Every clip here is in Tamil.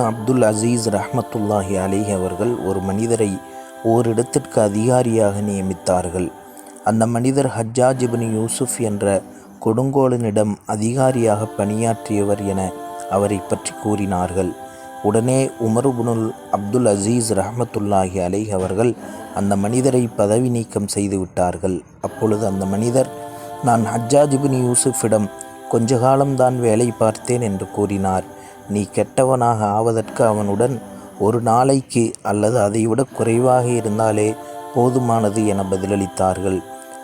இப்னு அப்துல் அசீஸ் ரஹமத்துல்லாஹி அலிஹ் அவர்கள் ஒரு மனிதரை ஓரிடத்திற்கு அதிகாரியாக நியமித்தார்கள். அந்த மனிதர் ஹஜ்ஜாஜ் இபின் யூசுப் என்ற கொடுங்கோலனிடம் அதிகாரியாக பணியாற்றியவர் என அவரை பற்றி கூறினார்கள். உடனே உமருபுனுல் அப்துல் அசீஸ் ரஹமத்துல்லாஹி அலைஹ் அவர்கள் அந்த மனிதரை பதவி நீக்கம் செய்து விட்டார்கள். அப்பொழுது அந்த மனிதர் நான் ஹஜ்ஜாஜ் இப்னு யூசுஃபிடம் கொஞ்ச காலம்தான் வேலை பார்த்தேன் என்று கூறினார். நீ கெட்டவனாக ஆவதற்கு அவனுடன் ஒரு நாளைக்கு அல்லது அதைவிட குறைவாக இருந்தாலே போதுமானது என பதிலளித்தார்கள்.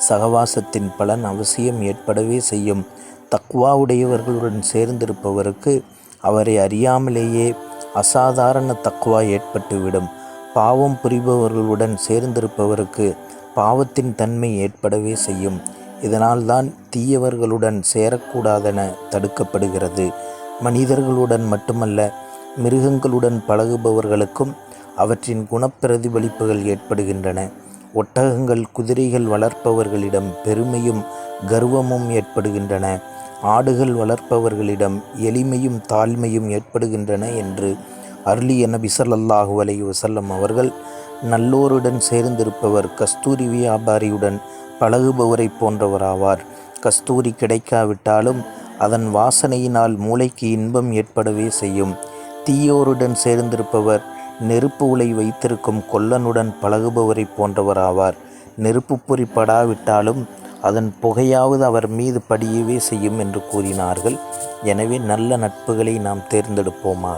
சகவாசத்தின் பலன் அவசியம் ஏற்படவே செய்யும். தக்வாவுடையவர்களுடன் சேர்ந்திருப்பவருக்கு அவரை அறியாமலேயே அசாதாரண தக்வா ஏற்பட்டுவிடும். பாவம் புரிபவர்களுடன் சேர்ந்திருப்பவருக்கு பாவத்தின் தன்மை ஏற்படவே செய்யும். இதனால்தான் தீயவர்களுடன் சேரக்கூடாதென தடுக்கப்படுகிறது. மனிதர்களுடன் மட்டுமல்ல மிருகங்களுடன் பழகுபவர்களுக்கும் அவற்றின் குணப்பிரதிபலிப்புகள் ஏற்படுகின்றன. ஒட்டகங்கள் குதிரைகள் வளர்ப்பவர்களிடம் பெருமையும் கர்வமும் ஏற்படுகின்றன. ஆடுகள் வளர்ப்பவர்களிடம் எளிமையும் தாழ்மையும் ஏற்படுகின்றன என்று அருளிய நபி ஸல்லல்லாஹு அலை வசல்லம் அவர்கள் நல்லோருடன் சேர்ந்திருப்பவர் கஸ்தூரி வியாபாரியுடன் பழகுபவரை போன்றவராவார். கஸ்தூரி கிடைக்காவிட்டாலும் அதன் வாசனையினால் மூளைக்கு இன்பம் ஏற்படவே செய்யும். தீயோருடன் சேர்ந்திருப்பவர் நெருப்பு உலை வைத்திருக்கும் கொல்லனுடன் பழகுபவரை போன்றவராவார். நெருப்பு பொறி படாவிட்டாலும் அதன் புகையாவது அவர் மீது படியவே செய்யும் என்று கூறினார்கள். எனவே நல்ல நட்புகளை நாம் தேர்ந்தெடுப்போமா